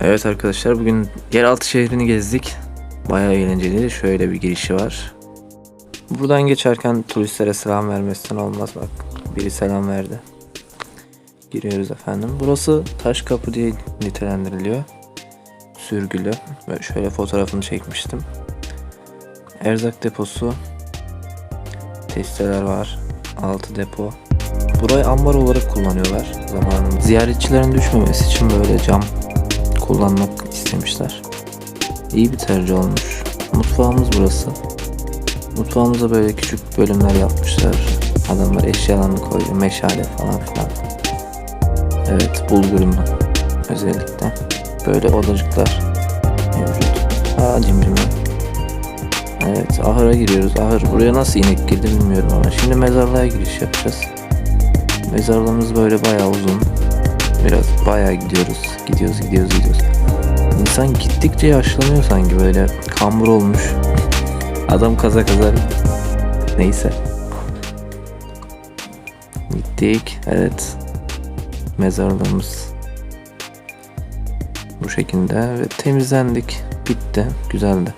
Evet arkadaşlar bugün yeraltı şehrini gezdik. Bayağı eğlenceliydi. Şöyle bir girişi var. Buradan geçerken turistlere selam vermesinden olmaz bak. Biri selam verdi. Giriyoruz efendim. Burası taş kapı diye nitelendiriliyor. Sürgülü. Böyle şöyle fotoğrafını çekmiştim. Erzak deposu. Testeler var. Altı depo. Burayı ambar olarak kullanıyorlar zamanında. Ziyaretçilerin düşmemesi için böyle cam kullanmak istemişler. İyi bir tercih olmuş. Mutfağımız burası. Mutfağımıza böyle küçük bölümler yapmışlar. Adamlar eşyalarını koyuyor. Meşale falan filan. Evet bulgurum özellikle. Böyle odacıklar mevcut. Aa cimcime. Evet ahıra giriyoruz. Ahır buraya nasıl inek girdi bilmiyorum ama şimdi mezarlığa giriş yapacağız. Mezarlığımız böyle bayağı uzun. Biraz bayağı gidiyoruz. Gidiyoruz gidiyoruz gidiyoruz. İnsan gittikçe yaşlanıyor sanki böyle kambur olmuş. Adam kaza kaza. Neyse. Gittik. Evet. Mezarlığımız bu şekilde ve temizlendik. Bitti. Güzeldi.